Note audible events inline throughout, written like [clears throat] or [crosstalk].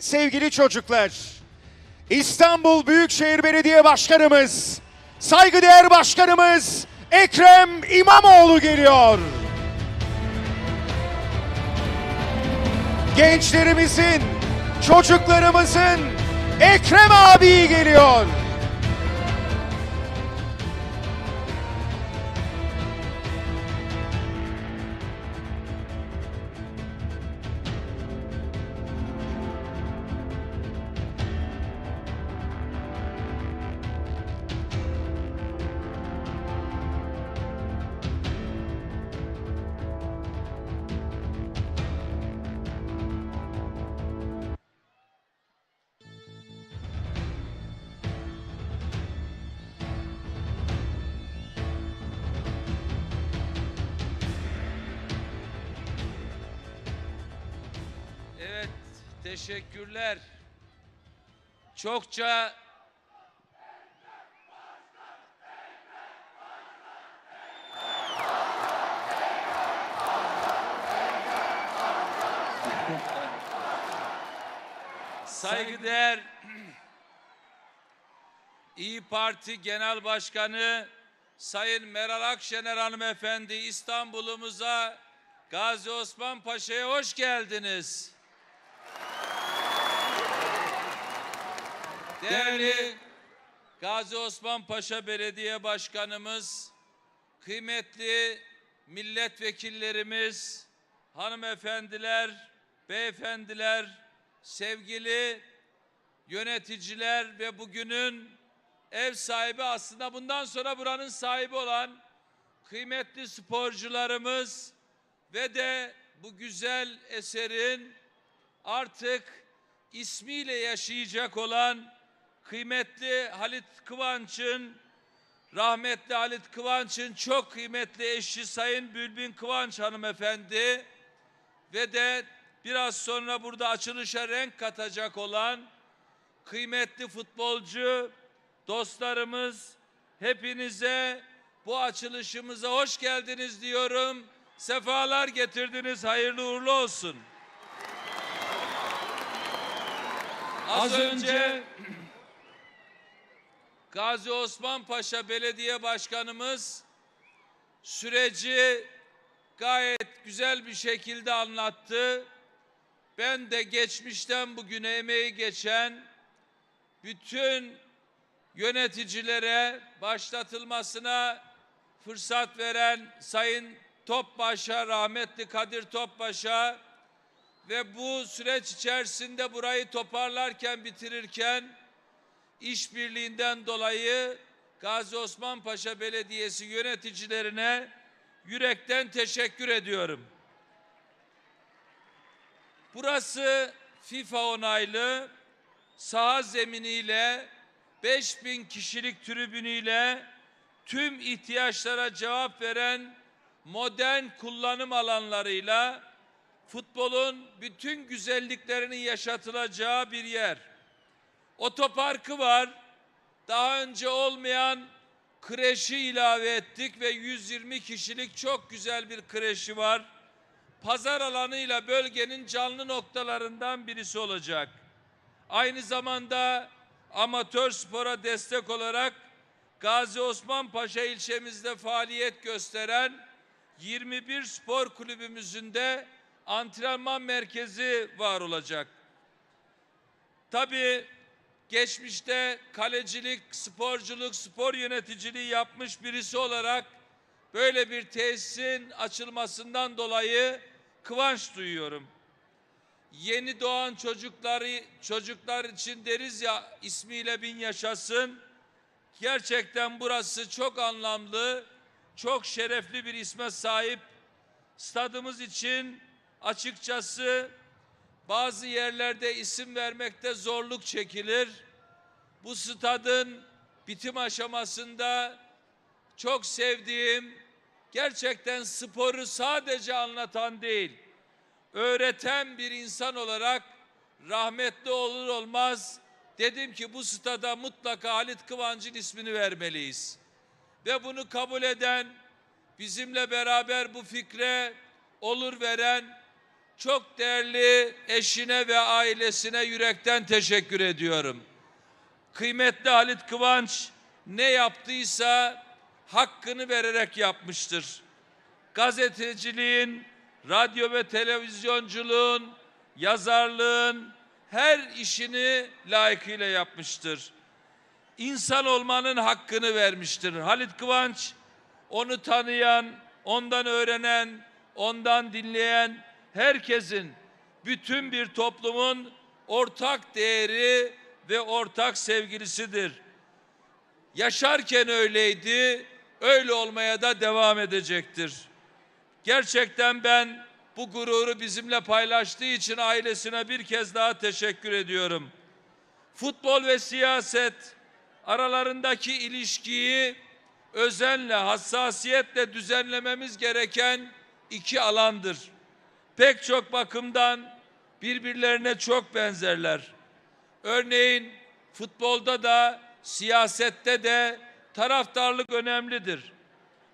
Sevgili çocuklar, İstanbul Büyükşehir Belediye Başkanımız, saygıdeğer başkanımız Ekrem İmamoğlu geliyor. Gençlerimizin, çocuklarımızın Ekrem abi geliyor. Teşekkürler. Çokça saygıdeğer İyi Parti Genel Başkanı Sayın Meral Akşener Hanımefendi İstanbul'umuza Gazi Osman Paşa'ya hoş geldiniz. Değerli Gazi Osman Paşa Belediye Başkanımız, kıymetli milletvekillerimiz, hanımefendiler, beyefendiler, sevgili yöneticiler ve bugünün ev sahibi aslında bundan sonra buranın sahibi olan kıymetli sporcularımız ve de bu güzel eserin artık ismiyle yaşayacak olan kıymetli Halit Kıvanç'ın rahmetli Halit Kıvanç'ın çok kıymetli eşi Sayın Bülbin Kıvanç hanımefendi ve de biraz sonra burada açılışa renk katacak olan kıymetli futbolcu dostlarımız hepinize bu açılışımıza hoş geldiniz diyorum. Sefalar getirdiniz. Hayırlı uğurlu olsun. Az önce Gazi Osman Paşa Belediye Başkanımız süreci gayet güzel bir şekilde anlattı. Ben de geçmişten bugüne emeği geçen bütün yöneticilere başlatılmasına fırsat veren Sayın Topbaş'a, rahmetli Kadir Topbaş'a ve bu süreç içerisinde burayı toparlarken bitirirken işbirliğinden dolayı Gazi Osman Paşa Belediyesi yöneticilerine yürekten teşekkür ediyorum. Burası FIFA onaylı saha zeminiyle 5000 kişilik tribünüyle tüm ihtiyaçlara cevap veren modern kullanım alanlarıyla futbolun bütün güzelliklerinin yaşatılacağı bir yer. Otoparkı var. Daha önce olmayan kreşi ilave ettik ve 120 kişilik çok güzel bir kreşi var. Pazar alanıyla bölgenin canlı noktalarından birisi olacak. Aynı zamanda amatör spora destek olarak Gazi Osman Paşa ilçemizde faaliyet gösteren 21 spor kulübümüzün de antrenman merkezi var olacak. Tabii geçmişte kalecilik, sporculuk, spor yöneticiliği yapmış birisi olarak böyle bir tesisin açılmasından dolayı kıvanç duyuyorum. Yeni doğan çocukları çocuklar için deriz ya ismiyle bin yaşasın. Gerçekten burası çok anlamlı, çok şerefli bir isme sahip. Stadımız için açıkçası bazı yerlerde isim vermekte zorluk çekilir. Bu stadın bitim aşamasında çok sevdiğim, gerçekten sporu sadece anlatan değil, öğreten bir insan olarak rahmetli olur olmaz dedim ki bu stada mutlaka Halit Kıvanç'ın ismini vermeliyiz. Ve bunu kabul eden, bizimle beraber bu fikre olur veren çok değerli eşine ve ailesine yürekten teşekkür ediyorum. Kıymetli Halit Kıvanç ne yaptıysa hakkını vererek yapmıştır. Gazeteciliğin, radyo ve televizyonculuğun, yazarlığın her işini layıkıyla yapmıştır. İnsan olmanın hakkını vermiştir. Halit Kıvanç onu tanıyan, ondan öğrenen, ondan dinleyen herkesin, bütün bir toplumun ortak değeri ve ortak sevgilisidir. Yaşarken öyleydi, öyle olmaya da devam edecektir. Gerçekten ben bu gururu bizimle paylaştığı için ailesine bir kez daha teşekkür ediyorum. Futbol ve siyaset aralarındaki ilişkiyi özenle, hassasiyetle düzenlememiz gereken iki alandır. Pek çok bakımdan birbirlerine çok benzerler. Örneğin futbolda da siyasette de taraftarlık önemlidir.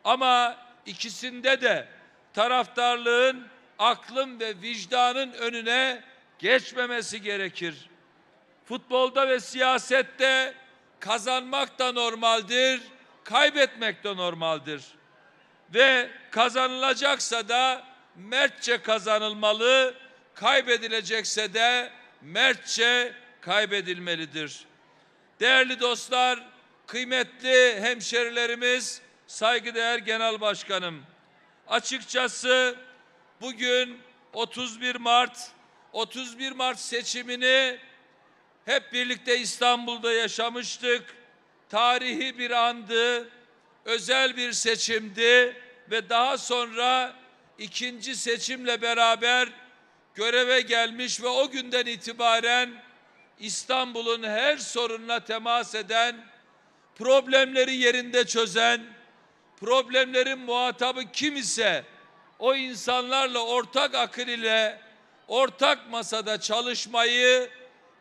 Ama ikisinde de taraftarlığın aklın ve vicdanın önüne geçmemesi gerekir. Futbolda ve siyasette kazanmak da normaldir, kaybetmek de normaldir. Ve kazanılacaksa da mertçe kazanılmalı, kaybedilecekse de mertçe kaybedilmelidir. Değerli dostlar, kıymetli hemşerilerimiz, saygıdeğer genel başkanım. Açıkçası bugün 31 Mart 31 Mart seçimini hep birlikte İstanbul'da yaşamıştık. Tarihi bir andı, özel bir seçimdi ve daha sonra ikinci seçimle beraber göreve gelmiş ve o günden itibaren İstanbul'un her sorununa temas eden, problemleri yerinde çözen, problemlerin muhatabı kim ise o insanlarla ortak akıl ile ortak masada çalışmayı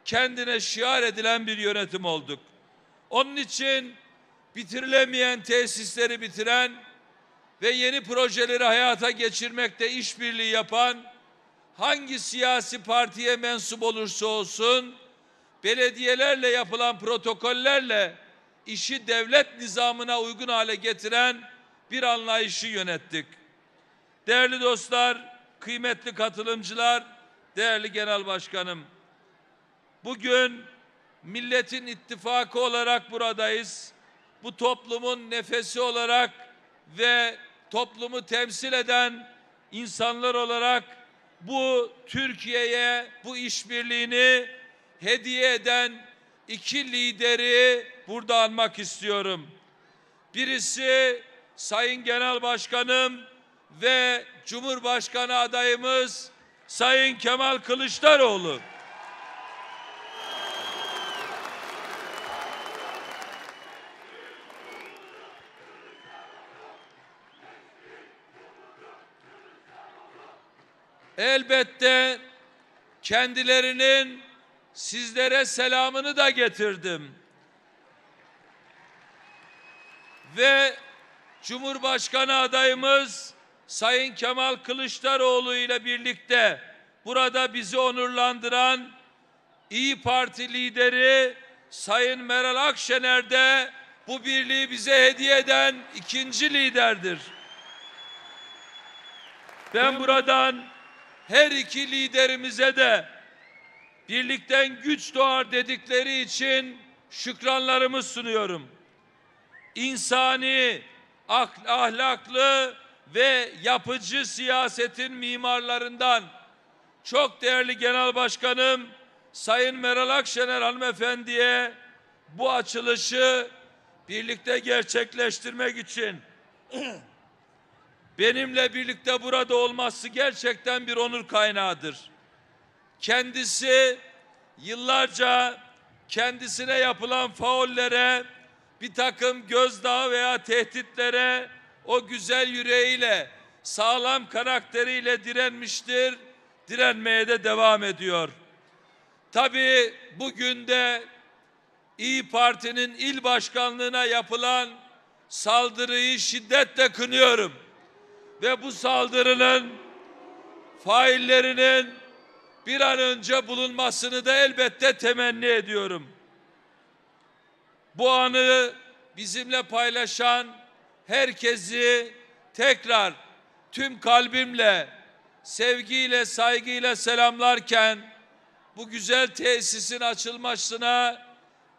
kendine şiar edilen bir yönetim olduk. Onun için bitirilemeyen tesisleri bitiren ve yeni projeleri hayata geçirmekte işbirliği yapan hangi siyasi partiye mensup olursa olsun belediyelerle yapılan protokollerle işi devlet nizamına uygun hale getiren bir anlayışı yönettik. Değerli dostlar, kıymetli katılımcılar, değerli genel başkanım. Bugün milletin ittifakı olarak buradayız. Bu toplumun nefesi olarak ve toplumu temsil eden insanlar olarak bu Türkiye'ye bu işbirliğini hediye eden iki lideri burada anmak istiyorum. Birisi Sayın Genel Başkanım ve Cumhurbaşkanı adayımız Sayın Kemal Kılıçdaroğlu. Elbette kendilerinin sizlere selamını da getirdim. Ve Cumhurbaşkanı adayımız Sayın Kemal Kılıçdaroğlu ile birlikte burada bizi onurlandıran İyi Parti lideri Sayın Meral Akşener de bu birliği bize hediye eden ikinci liderdir. Ben buradan her iki liderimize de birlikten güç doğar dedikleri için şükranlarımı sunuyorum. İnsani, ak- ahlaklı ve yapıcı siyasetin mimarlarından çok değerli Genel Başkanım Sayın Meral Akşener hanımefendiye bu açılışı birlikte gerçekleştirmek için [clears throat] benimle birlikte burada olması gerçekten bir onur kaynağıdır. Kendisi yıllarca kendisine yapılan faullere, bir takım gözdağı veya tehditlere o güzel yüreğiyle, sağlam karakteriyle direnmiştir, direnmeye de devam ediyor. Tabii bugün de İyi Parti'nin il başkanlığına yapılan saldırıyı şiddetle kınıyorum. Ve bu saldırının faillerinin bir an önce bulunmasını da elbette temenni ediyorum. Bu anı bizimle paylaşan herkesi tekrar tüm kalbimle, sevgiyle, saygıyla selamlarken bu güzel tesisin açılmasına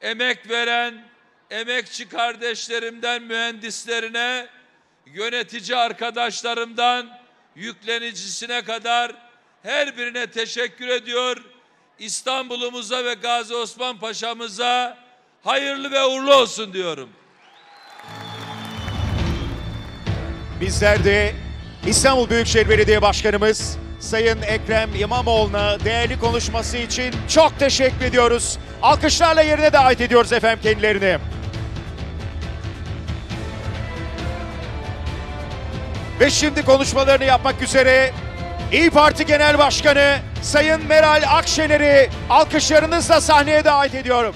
emek veren emekçi kardeşlerimden mühendislerine, yönetici arkadaşlarımdan yüklenicisine kadar her birine teşekkür ediyor. İstanbul'umuza ve Gazi Osman Paşa'mıza hayırlı ve uğurlu olsun diyorum. Bizler de İstanbul Büyükşehir Belediye Başkanımız Sayın Ekrem İmamoğlu'na değerli konuşması için çok teşekkür ediyoruz. Alkışlarla yerine davet ediyoruz efendim kendilerini. Ve şimdi konuşmalarını yapmak üzere İyi Parti Genel Başkanı Sayın Meral Akşener'i alkışlarınızla sahneye davet ediyorum.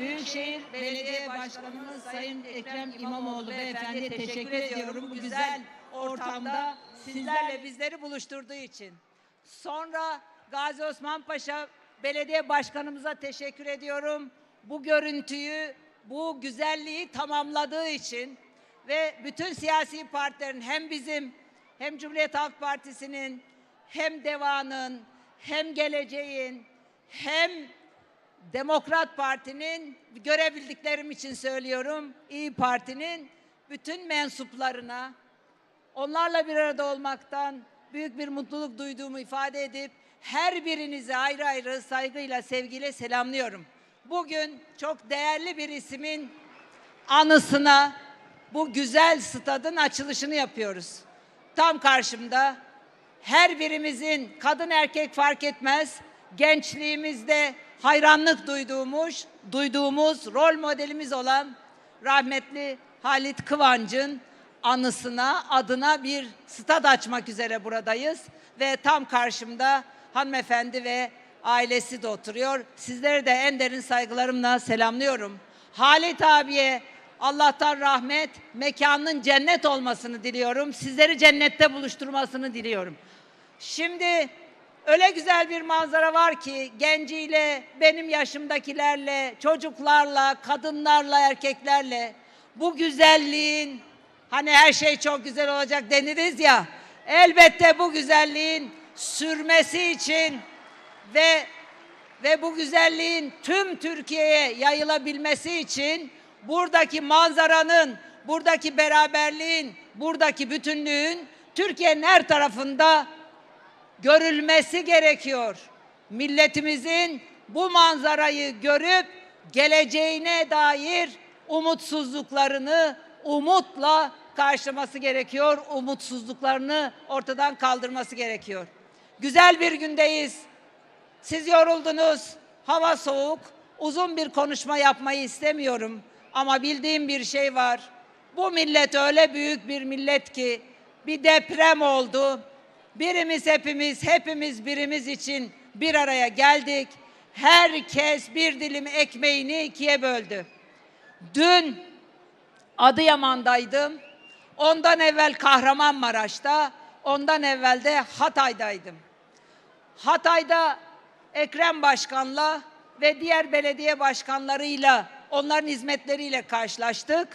Büyükşehir Belediye Başkanımız Sayın Ekrem İmamoğlu Beyefendi'ye teşekkür ediyorum. Bu güzel ortamda sizlerle bizleri buluşturduğu için. Sonra Gazi Osman Paşa Belediye Başkanımıza teşekkür ediyorum. Bu görüntüyü, bu güzelliği tamamladığı için ve bütün siyasi partilerin hem bizim hem Cumhuriyet Halk Partisi'nin hem DEVA'nın hem Geleceğin hem Demokrat Parti'nin görebildiklerim için söylüyorum. İyi Parti'nin bütün mensuplarına onlarla bir arada olmaktan büyük bir mutluluk duyduğumu ifade edip her birinizi ayrı ayrı saygıyla, sevgiyle selamlıyorum. Bugün çok değerli bir ismin anısına bu güzel stadın açılışını yapıyoruz. Tam karşımda her birimizin kadın erkek fark etmez gençliğimizde hayranlık duyduğumuz, duyduğumuz rol modelimiz olan rahmetli Halit Kıvanç'ın anısına, adına bir stad açmak üzere buradayız ve tam karşımda hanımefendi ve ailesi de oturuyor. Sizleri de en derin saygılarımla selamlıyorum. Halit abiye Allah'tan rahmet, mekanının cennet olmasını diliyorum. Sizleri cennette buluşturmasını diliyorum. Şimdi öyle güzel bir manzara var ki genciyle, benim yaşımdakilerle, çocuklarla, kadınlarla, erkeklerle bu güzelliğin hani her şey çok güzel olacak deniriz ya. Elbette bu güzelliğin sürmesi için ve ve bu güzelliğin tüm Türkiye'ye yayılabilmesi için buradaki manzaranın, buradaki beraberliğin, buradaki bütünlüğün Türkiye'nin her tarafında görülmesi gerekiyor. Milletimizin bu manzarayı görüp geleceğine dair umutsuzluklarını umutla karşılaması gerekiyor. Umutsuzluklarını ortadan kaldırması gerekiyor. Güzel bir gündeyiz. Siz yoruldunuz. Hava soğuk. Uzun bir konuşma yapmayı istemiyorum. Ama bildiğim bir şey var. Bu millet öyle büyük bir millet ki bir deprem oldu. Birimiz hepimiz, hepimiz birimiz için bir araya geldik. Herkes bir dilim ekmeğini ikiye böldü. Dün Adıyaman'daydım. Ondan evvel Kahramanmaraş'ta, ondan evvel de Hatay'daydım. Hatay'da Ekrem Başkan'la ve diğer belediye başkanlarıyla, onların hizmetleriyle karşılaştık.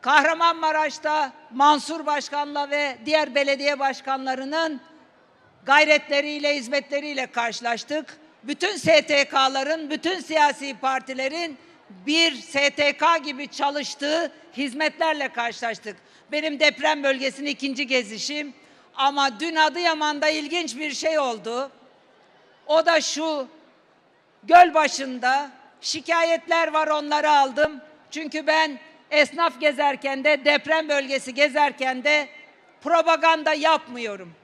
Kahramanmaraş'ta Mansur Başkan'la ve diğer belediye başkanlarının gayretleriyle, hizmetleriyle karşılaştık. bütün STK'ların, bütün siyasi partilerin bir STK gibi çalıştığı hizmetlerle karşılaştık. Benim deprem bölgesinin ikinci gezişim ama dün Adıyaman'da ilginç bir şey oldu. O da şu, göl başında şikayetler var onları aldım. Çünkü ben esnaf gezerken de deprem bölgesi gezerken de propaganda yapmıyorum.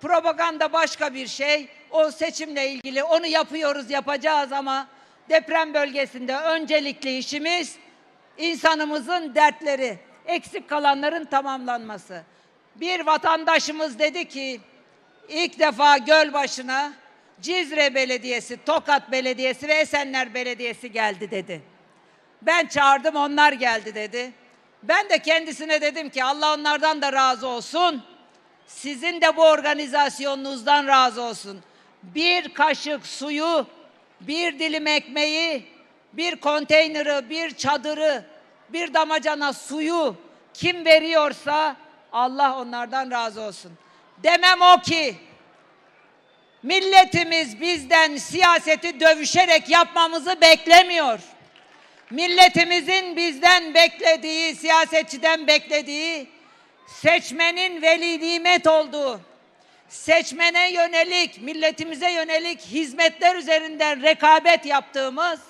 Propaganda başka bir şey. O seçimle ilgili onu yapıyoruz yapacağız ama deprem bölgesinde öncelikli işimiz insanımızın dertleri, eksik kalanların tamamlanması. Bir vatandaşımız dedi ki ilk defa göl başına Cizre Belediyesi, Tokat Belediyesi ve Esenler Belediyesi geldi dedi. Ben çağırdım onlar geldi dedi. Ben de kendisine dedim ki Allah onlardan da razı olsun. Sizin de bu organizasyonunuzdan razı olsun. Bir kaşık suyu, bir dilim ekmeği, bir konteyneri, bir çadırı, bir damacana suyu kim veriyorsa Allah onlardan razı olsun. Demem o ki milletimiz bizden siyaseti dövüşerek yapmamızı beklemiyor. Milletimizin bizden beklediği, siyasetçiden beklediği seçmenin veli nimet olduğu, seçmene yönelik, milletimize yönelik hizmetler üzerinden rekabet yaptığımız,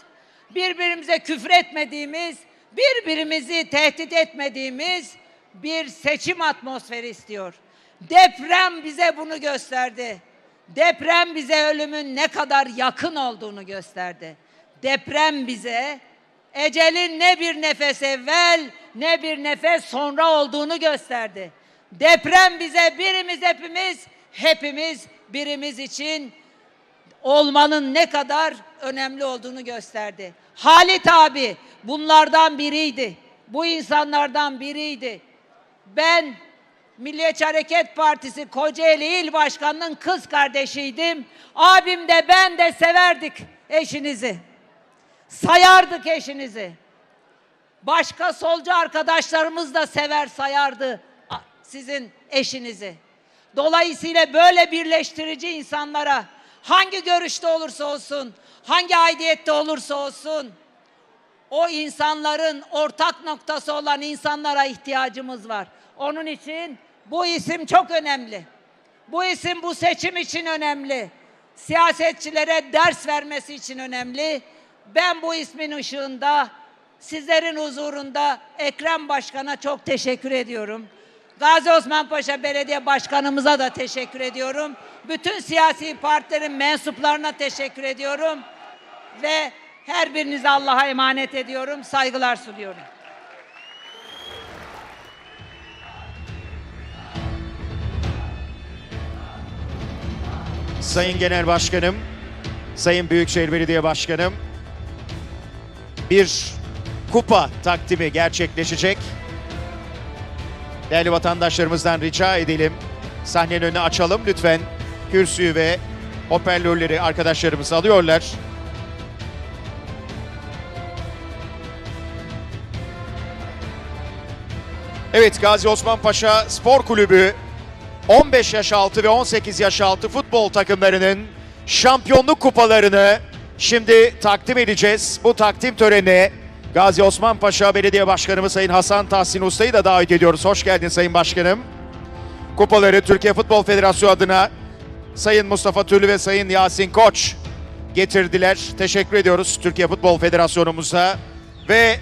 birbirimize küfür etmediğimiz, birbirimizi tehdit etmediğimiz bir seçim atmosferi istiyor. Deprem bize bunu gösterdi. Deprem bize ölümün ne kadar yakın olduğunu gösterdi. Deprem bize ecelin ne bir nefes evvel ne bir nefes sonra olduğunu gösterdi. Deprem bize birimiz hepimiz, hepimiz birimiz için olmanın ne kadar önemli olduğunu gösterdi. Halit abi bunlardan biriydi. Bu insanlardan biriydi. Ben Milliyetçi Hareket Partisi Kocaeli İl Başkanı'nın kız kardeşiydim. Abim de ben de severdik eşinizi. Sayardık eşinizi. Başka solcu arkadaşlarımız da sever sayardı sizin eşinizi. Dolayısıyla böyle birleştirici insanlara hangi görüşte olursa olsun, hangi aidiyette olursa olsun o insanların ortak noktası olan insanlara ihtiyacımız var. Onun için bu isim çok önemli. Bu isim bu seçim için önemli. Siyasetçilere ders vermesi için önemli. Ben bu ismin ışığında sizlerin huzurunda Ekrem Başkan'a çok teşekkür ediyorum. Gazi Osman Paşa Belediye Başkanımıza da teşekkür ediyorum. Bütün siyasi partilerin mensuplarına teşekkür ediyorum. Ve her birinizi Allah'a emanet ediyorum. Saygılar sunuyorum. Sayın Genel Başkanım, Sayın Büyükşehir Belediye Başkanım, bir kupa takdimi gerçekleşecek. Değerli vatandaşlarımızdan rica edelim. Sahnenin önünü açalım lütfen. Kürsüyü ve hoparlörleri arkadaşlarımız alıyorlar. Evet Gazi Osman Paşa Spor Kulübü 15 yaş altı ve 18 yaş altı futbol takımlarının şampiyonluk kupalarını şimdi takdim edeceğiz. Bu takdim töreni Gazi Osman Paşa Belediye Başkanımız Sayın Hasan Tahsin Usta'yı da davet ediyoruz. Hoş geldin Sayın Başkanım. Kupaları Türkiye Futbol Federasyonu adına Sayın Mustafa Türlü ve Sayın Yasin Koç getirdiler. Teşekkür ediyoruz Türkiye Futbol Federasyonumuza. Ve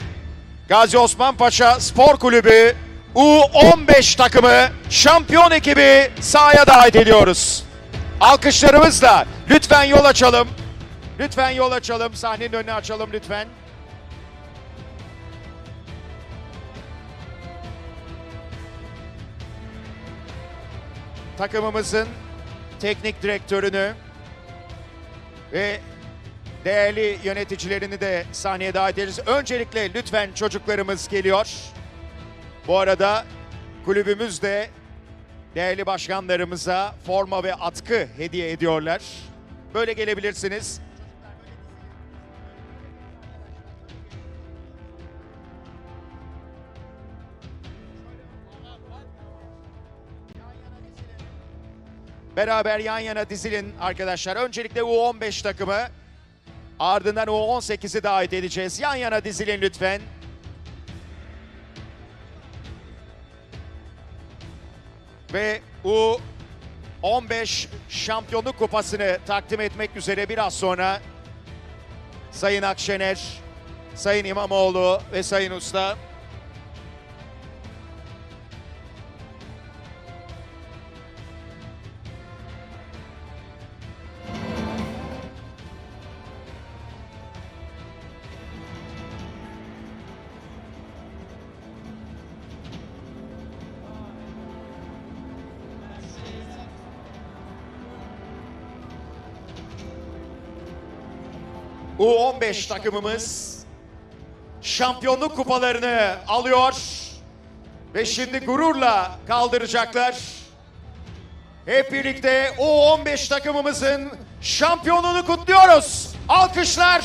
Gazi Osman Paşa Spor Kulübü U15 takımı şampiyon ekibi sahaya davet ediyoruz. Alkışlarımızla lütfen yol açalım. Lütfen yol açalım. Sahnenin önünü açalım lütfen. Takımımızın teknik direktörünü ve değerli yöneticilerini de sahneye davet ederiz. Öncelikle lütfen çocuklarımız geliyor. Bu arada kulübümüz de değerli başkanlarımıza forma ve atkı hediye ediyorlar. Böyle gelebilirsiniz. Beraber yan yana dizilin arkadaşlar. Öncelikle U15 takımı ardından U18'i davet edeceğiz. Yan yana dizilin lütfen. Ve U15 şampiyonluk kupasını takdim etmek üzere biraz sonra Sayın Akşener, Sayın İmamoğlu ve Sayın Usta U15 takımımız şampiyonluk kupalarını alıyor ve şimdi gururla kaldıracaklar. Hep birlikte U15 takımımızın şampiyonluğunu kutluyoruz. Alkışlar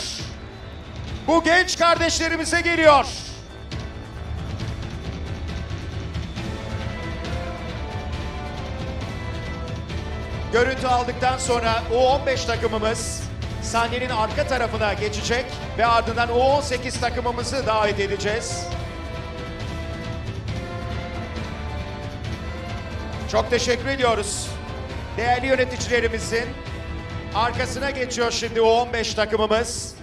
bu genç kardeşlerimize geliyor. Görüntü aldıktan sonra U15 takımımız sahnenin arka tarafına geçecek ve ardından U18 takımımızı davet edeceğiz. Çok teşekkür ediyoruz. Değerli yöneticilerimizin arkasına geçiyor şimdi U15 takımımız.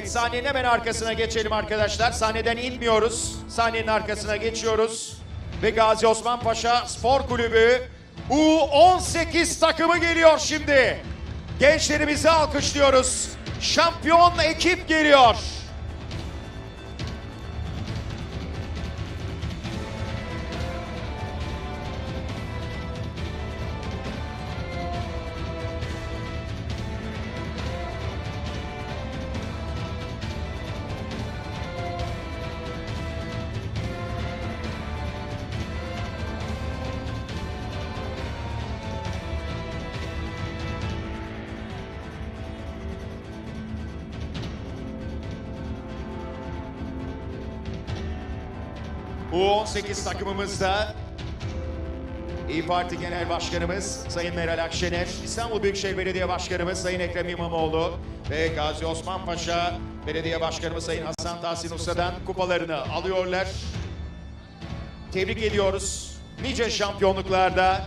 Evet sahnenin hemen arkasına geçelim arkadaşlar. Sahneden inmiyoruz. Sahnenin arkasına geçiyoruz. Ve Gazi Osman Paşa Spor Kulübü U18 takımı geliyor şimdi. Gençlerimizi alkışlıyoruz. Şampiyon ekip geliyor. U18 takımımızda İyi Parti Genel Başkanımız Sayın Meral Akşener, İstanbul Büyükşehir Belediye Başkanımız Sayın Ekrem İmamoğlu ve Gazi Osman Paşa Belediye Başkanımız Sayın Hasan Tahsin Usta'dan kupalarını alıyorlar. Tebrik ediyoruz. Nice şampiyonluklarda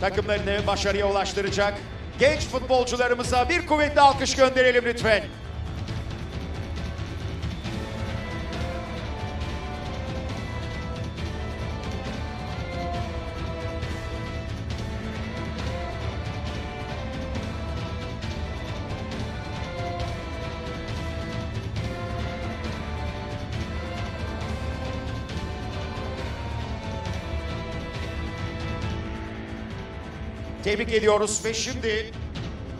takımlarını başarıya ulaştıracak genç futbolcularımıza bir kuvvetli alkış gönderelim lütfen. Tebrik ediyoruz ve şimdi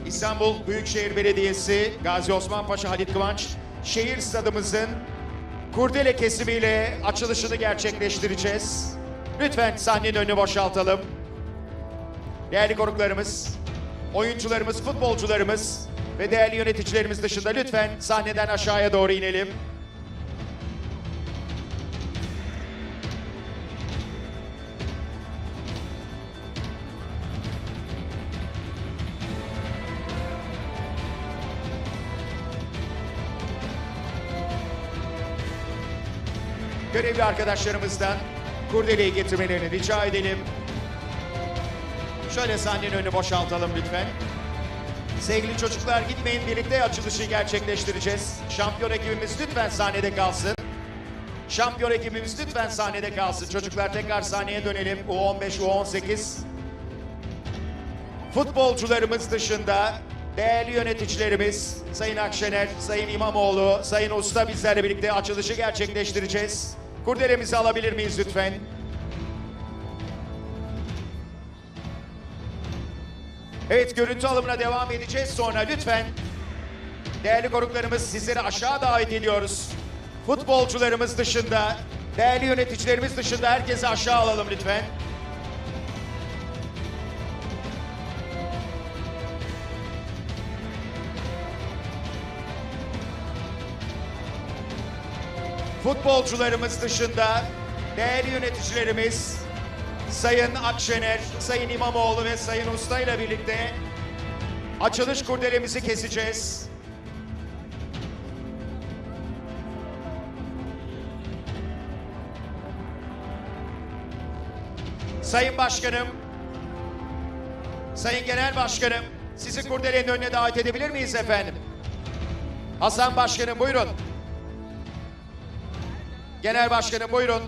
İstanbul Büyükşehir Belediyesi Gazi Osman Paşa Halit Kıvanç şehir stadımızın kurdele kesimiyle açılışını gerçekleştireceğiz. Lütfen sahnenin önünü boşaltalım. Değerli konuklarımız, oyuncularımız, futbolcularımız ve değerli yöneticilerimiz dışında lütfen sahneden aşağıya doğru inelim. Görevli arkadaşlarımızdan kurdeleyi getirmelerini rica edelim. Şöyle sahnenin önünü boşaltalım lütfen. Sevgili çocuklar gitmeyin birlikte açılışı gerçekleştireceğiz. Şampiyon ekibimiz lütfen sahnede kalsın. Şampiyon ekibimiz lütfen sahnede kalsın. Çocuklar tekrar sahneye dönelim. U15, U18. Futbolcularımız dışında değerli yöneticilerimiz Sayın Akşener, Sayın İmamoğlu, Sayın Usta bizlerle birlikte açılışı gerçekleştireceğiz. Kurdelemizi alabilir miyiz lütfen? Evet görüntü alımına devam edeceğiz sonra lütfen değerli konuklarımız sizleri aşağı davet ediyoruz. Futbolcularımız dışında, değerli yöneticilerimiz dışında herkesi aşağı alalım lütfen. Futbolcularımız dışında değerli yöneticilerimiz Sayın Akşener, Sayın İmamoğlu ve Sayın Usta ile birlikte açılış kurdelemizi keseceğiz. Sayın Başkanım, Sayın Genel Başkanım, sizi kurdelenin önüne davet edebilir miyiz efendim? Hasan Başkanım buyurun. Genel Başkanım buyurun.